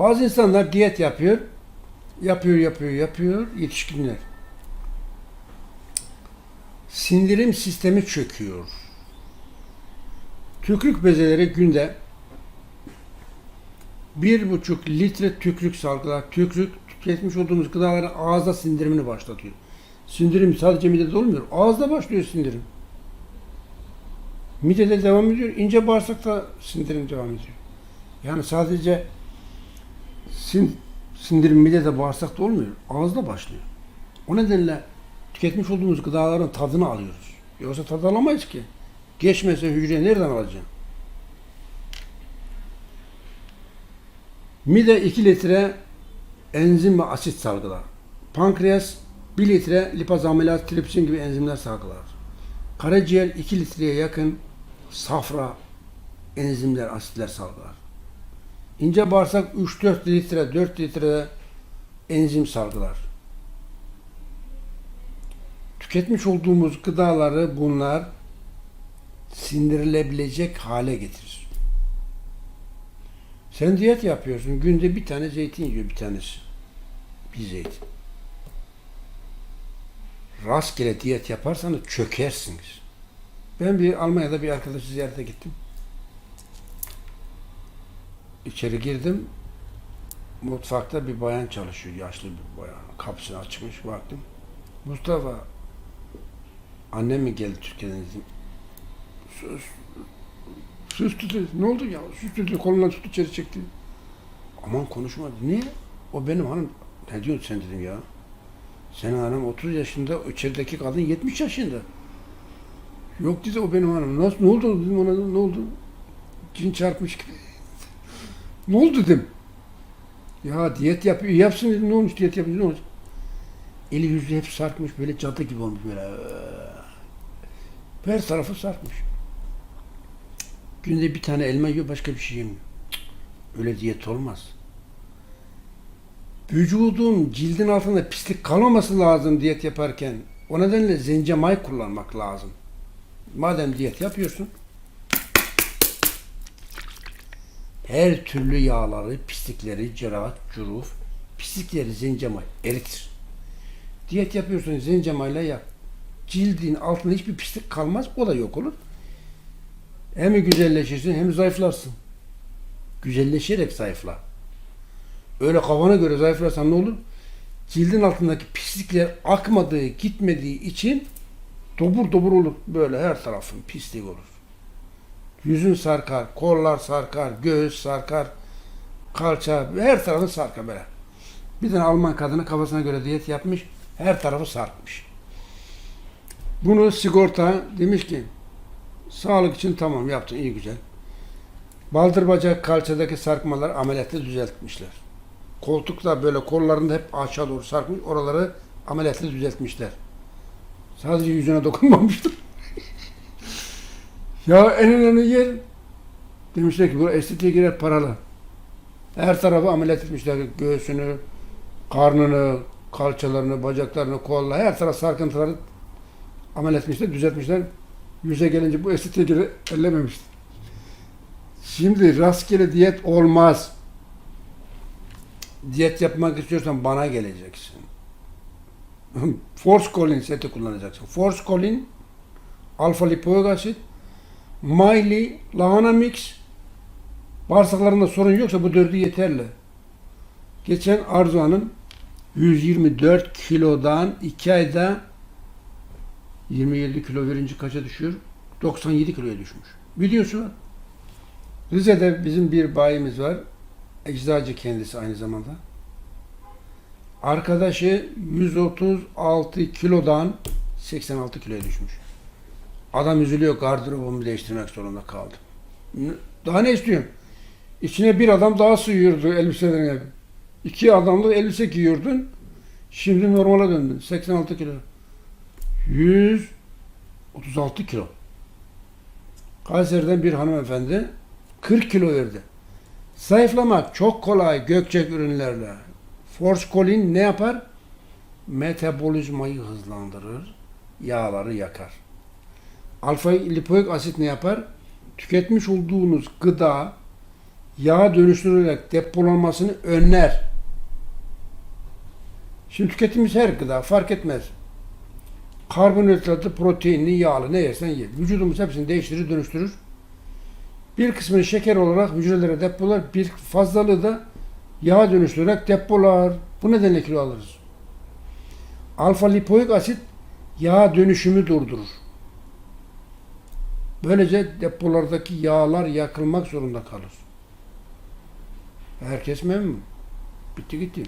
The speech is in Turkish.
Bazı insanlar diyet yapıyor. Yapıyor, yapıyor, yapıyor. Yetişkinler. Sindirim sistemi çöküyor. Tükrük bezeleri günde bir buçuk litre tükrük salgılar. Tükrük tüketmiş olduğumuz gıdaların ağızda sindirimini başlatıyor. Sindirim sadece midede olmuyor. Ağızda başlıyor sindirim. Midede devam ediyor. ince bağırsakta sindirim devam ediyor. Yani sadece sin, sindirim midede bağırsakta olmuyor. Ağızda başlıyor. O nedenle tüketmiş olduğumuz gıdaların tadını alıyoruz. Yoksa tad alamayız ki. Geçmese hücre nereden alacaksın? Mide 2 litre enzim ve asit salgılar. Pankreas 1 litre lipaz amilaz, tripsin gibi enzimler salgılar. Karaciğer 2 litreye yakın safra enzimler, asitler salgılar. İnce bağırsak 3-4 litre, 4 litre enzim salgılar. Tüketmiş olduğumuz gıdaları bunlar sindirilebilecek hale getirir. Sen diyet yapıyorsun. Günde bir tane zeytin yiyor bir tanesi. Bir zeytin. Rastgele diyet yaparsanız çökersiniz. Ben bir Almanya'da bir arkadaşı ziyarete gittim. İçeri girdim. Mutfakta bir bayan çalışıyor. Yaşlı bir bayan. Kapısını açmış baktım. Mustafa annem mi geldi Türkiye'den dedim. Sus. Sus dedi. Ne oldu ya? Sus dedi. Kolundan tuttu içeri çekti. Aman konuşma. Niye? O benim hanım. Ne diyorsun sen dedim ya. Senin hanım 30 yaşında, içerideki kadın 70 yaşında. Yok dedi o benim hanım. Nasıl, ne oldu dedim ona ne oldu? Cin çarpmış gibi. Ne oldu dedim. Ya diyet yapıyor, yapsın dedim ne olmuş diyet yapınca ne olmuş? Eli yüzü hep sarkmış böyle cadı gibi olmuş böyle. Her tarafı sarkmış. Günde bir tane elma yiyor başka bir şey yemiyor. Öyle diyet olmaz. Vücudun cildin altında pislik kalmaması lazım diyet yaparken. O nedenle zencemay kullanmak lazım. Madem diyet yapıyorsun her türlü yağları, pislikleri, cerahat, curuf, pislikleri zencemay eritir. Diyet yapıyorsun zencemayla yap. Cildin altında hiçbir pislik kalmaz, o da yok olur. Hem güzelleşirsin hem zayıflarsın. Güzelleşerek zayıfla. Öyle kafana göre zayıflarsan ne olur? Cildin altındaki pislikler akmadığı, gitmediği için dobur dobur olur. Böyle her tarafın pislik olur. Yüzün sarkar, kollar sarkar, göğüs sarkar, kalça, her tarafı sarkar böyle. Bir tane Alman kadını kafasına göre diyet yapmış, her tarafı sarkmış. Bunu sigorta demiş ki, sağlık için tamam yaptın, iyi güzel. Baldır bacak kalçadaki sarkmalar ameliyatla düzeltmişler. Koltukta böyle kollarında hep aşağı doğru sarkmış, oraları ameliyatla düzeltmişler. Sadece yüzüne dokunmamıştır. Ya en önemli yer demişler ki bu estetiğe girer paralı. Her tarafı ameliyat etmişler. Göğsünü, karnını, kalçalarını, bacaklarını, kolla her taraf sarkıntıları ameliyat etmişler, düzeltmişler. Yüze gelince bu estetiğe girer ellememiştir. Şimdi rastgele diyet olmaz. Diyet yapmak istiyorsan bana geleceksin. Force Colin seti kullanacaksın. Force Colin, alfa lipoik asit, Miley, lahana mix. Bağırsaklarında sorun yoksa bu dördü yeterli. Geçen Arzu Hanım 124 kilodan 2 ayda 27 kilo verince kaça düşüyor? 97 kiloya düşmüş. Videosu var. Rize'de bizim bir bayimiz var. Eczacı kendisi aynı zamanda. Arkadaşı 136 kilodan 86 kiloya düşmüş. Adam üzülüyor gardırobumu değiştirmek zorunda kaldım. Daha ne istiyorsun? İçine bir adam daha sığıyordu elbiselerine. İki adamla elbise giyiyordun. Şimdi normale döndün. 86 kilo. 136 kilo. Kayseri'den bir hanımefendi 40 kilo verdi. Zayıflamak çok kolay gökçek ürünlerle. Force Colin ne yapar? Metabolizmayı hızlandırır, yağları yakar. Alfa lipoik asit ne yapar? Tüketmiş olduğunuz gıda yağ dönüştürülerek depolanmasını önler. Şimdi tükettiğimiz her gıda fark etmez. Karbonhidratlı, proteinli, yağlı ne yersen ye. Vücudumuz hepsini değiştirir, dönüştürür. Bir kısmını şeker olarak hücrelere depolar, bir fazlalığı da yağ dönüştürerek depolar. Bu nedenle kilo alırız. Alfa lipoik asit yağ dönüşümü durdurur. Böylece depolardaki yağlar yakılmak zorunda kalır. Herkes memnun. Bitti gitti.